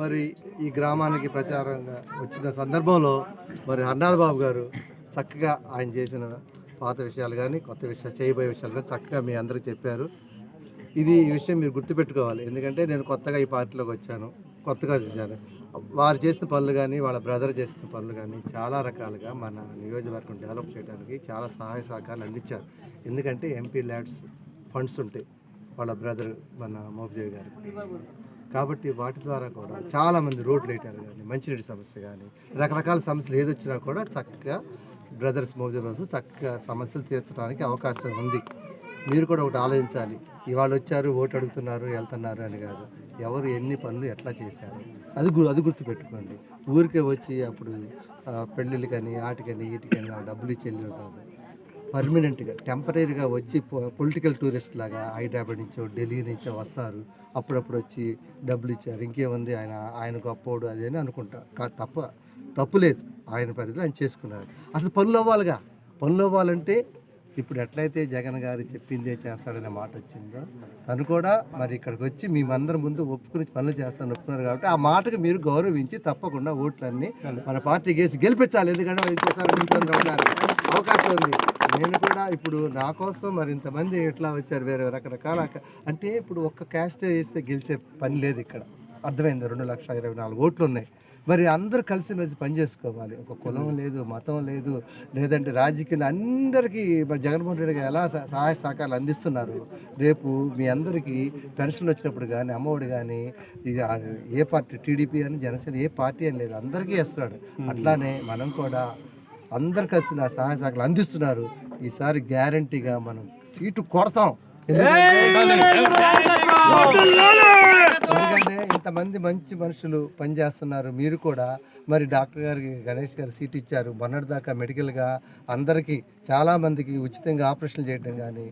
మరి ఈ గ్రామానికి ప్రచారంగా వచ్చిన సందర్భంలో మరి హర్నాథ్ బాబు గారు చక్కగా ఆయన చేసిన పాత విషయాలు కానీ కొత్త విషయాలు చేయబోయే విషయాలు కానీ చక్కగా మీ అందరికి చెప్పారు. ఇది ఈ విషయం మీరు గుర్తుపెట్టుకోవాలి. ఎందుకంటే నేను కొత్తగా ఈ పార్టీలోకి వచ్చాను. కొత్తగా చేశాను వారు చేసిన పనులు కానీ వాళ్ళ బ్రదర్ చేసిన పనులు కానీ చాలా రకాలుగా మన నియోజకవర్గం డెవలప్ చేయడానికి చాలా సహాయ సహకారాలు అందించారు. ఎందుకంటే ఎంపీ ల్యాడ్స్ ఫండ్స్ ఉంటాయి. వాళ్ళ బ్రదర్ మన మోపిదేవి గారికి కాబట్టి వాటి ద్వారా కూడా చాలామంది రోడ్లు వేయటారు కానీ మంచినీటి సమస్య కానీ రకరకాల సమస్యలు ఏదొచ్చినా కూడా చక్కగా బ్రదర్స్ మోపిదేవి బ్రదర్స్ చక్కగా సమస్యలు తీర్చడానికి అవకాశం ఉంది. మీరు కూడా ఒకటి ఆలోచించాలి. ఇవాళ వచ్చారు ఓటు అడుగుతున్నారు వెళ్తున్నారు అని కాదు. ఎవరు ఎన్ని పనులు ఎట్లా చేశారు? అది గు అది గుర్తుపెట్టుకోండి. ఊరికే వచ్చి అప్పుడు పెళ్ళిళ్ళకని ఆటికని వీటికని డబ్బులు ఇచ్చి వెళ్ళి కాదు. పర్మనెంట్గా టెంపరీగా వచ్చి పొలిటికల్ టూరిస్ట్ లాగా హైదరాబాద్ నుంచో ఢిల్లీ నుంచో వస్తారు. అప్పుడప్పుడు వచ్చి డబ్బులు ఇచ్చారు. ఇంకేముంది ఆయన ఆయన గొప్పోడు అది అని అనుకుంటా. కా తప్ప తప్పు లేదు. ఆయన పరిధిలో ఆయన చేసుకున్నారు. అసలు పనులు అవ్వాలిగా? పనులు అవ్వాలంటే ఇప్పుడు ఎట్లయితే జగన్ గారు చెప్పిందే చేస్తాడనే మాట వచ్చిందో తను కూడా మరి ఇక్కడికి వచ్చి మేమందరం ముందు ఒప్పుకుని పనులు చేస్తాను ఒప్పుకున్నారు కాబట్టి ఆ మాటకు మీరు గౌరవించి తప్పకుండా ఓట్లన్నీ మన పార్టీకి వేసి గెలిపించాలి. ఎందుకంటే ఇంకోసారి ఉన్నారు అవకాశం ఉంది. నేను కూడా ఇప్పుడు నా కోసం మరి ఇంతమంది ఎట్లా వచ్చారు? వేరే రకరకాల అంటే ఇప్పుడు ఒక్క క్యాస్ట్ వేస్తే గెలిచే పని లేదు ఇక్కడ. అర్థమైంది? రెండు లక్షల ఇరవై నాలుగు ఓట్లు ఉన్నాయి. మరి అందరూ కలిసిమెలిసి పనిచేసుకోవాలి ఒక కులం లేదు మతం లేదు లేదంటే రాజకీయం అందరికీ మరి జగన్మోహన్ రెడ్డి గారు ఎలా సహ- సహాయ సహకారాలు అందిస్తున్నారు? రేపు మీ అందరికీ పెన్షన్లు వచ్చినప్పుడు కానీ అమ్మఒడి కానీ ఇది ఏ పార్టీ టీడీపీ అని జనసేన ఏ పార్టీ అని లేదు. అందరికీ ఇస్తున్నాడు అట్లానే మనం కూడా అందరు కలిసి నా సహాయ సహకారాలు అందిస్తున్నారు. ఈసారి గ్యారంటీగా మనం సీటు కొడతాం. ఎందుకంటే ఇంతమంది మంచి మనుషులు పనిచేస్తున్నారు. మీరు కూడా మరి డాక్టర్ గారికి గణేష్ గారు సీట్ ఇచ్చారు. మొన్నటి దాకా మెడికల్గా అందరికీ చాలా మందికి ఉచితంగా ఆపరేషన్లు చేయడం కానీ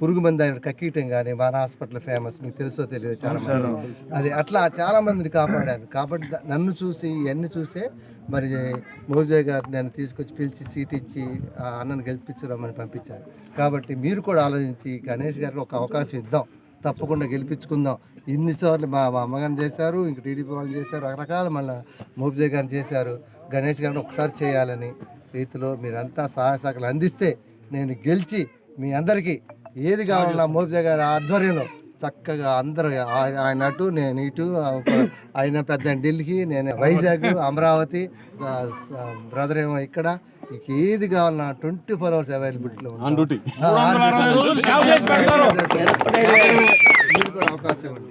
పురుగు మంది ఆయన కక్కీయటం కానీ మన హాస్పిటల్ ఫేమస్. మీకు తెలుసో తెలియదు చాలా మంది. అది అట్లా చాలా మందిని కాపాడారు. కాబట్టి నన్ను చూసి ఇవన్నీ చూసే మరి మోజయ్ గారు నేను తీసుకొచ్చి పిలిచి సీట్ ఇచ్చి ఆ అన్నను గెలిపించరమ్మని పంపించారు. కాబట్టి మీరు కూడా ఆలోచించి గణేష్ గారికి ఒక అవకాశం ఇద్దాం. తప్పకుండా గెలిపించుకుందాం. ఇన్నిసార్లు మా మా అమ్మగారిని చేశారు ఇంక టీడీపీ వాళ్ళు చేశారు రకరకాల మళ్ళీ మోపిదే గారిని చేశారు. గణేష్ గారిని ఒకసారి చేయాలని రీతిలో మీరంతా సహాయ సహకారాలు అందిస్తే నేను గెలిచి మీ అందరికీ ఏది కావాలన్నా మోపిదే గారి ఆధ్వర్యంలో చక్కగా అందరూ ఆయ- ఆయన అటు నేను ఇటు ఆయన పెద్ద ఢిల్లీ నేను వైజాగ్ అమరావతి బ్రదర్ ఏమో ఇక్కడ మీకు ఏది కావాలన్నా ట్వంటీ ఫోర్ అవర్స్ అవైలబిలిటీలో ఆన్ డ్యూటీ. అవకాశం ఉంది.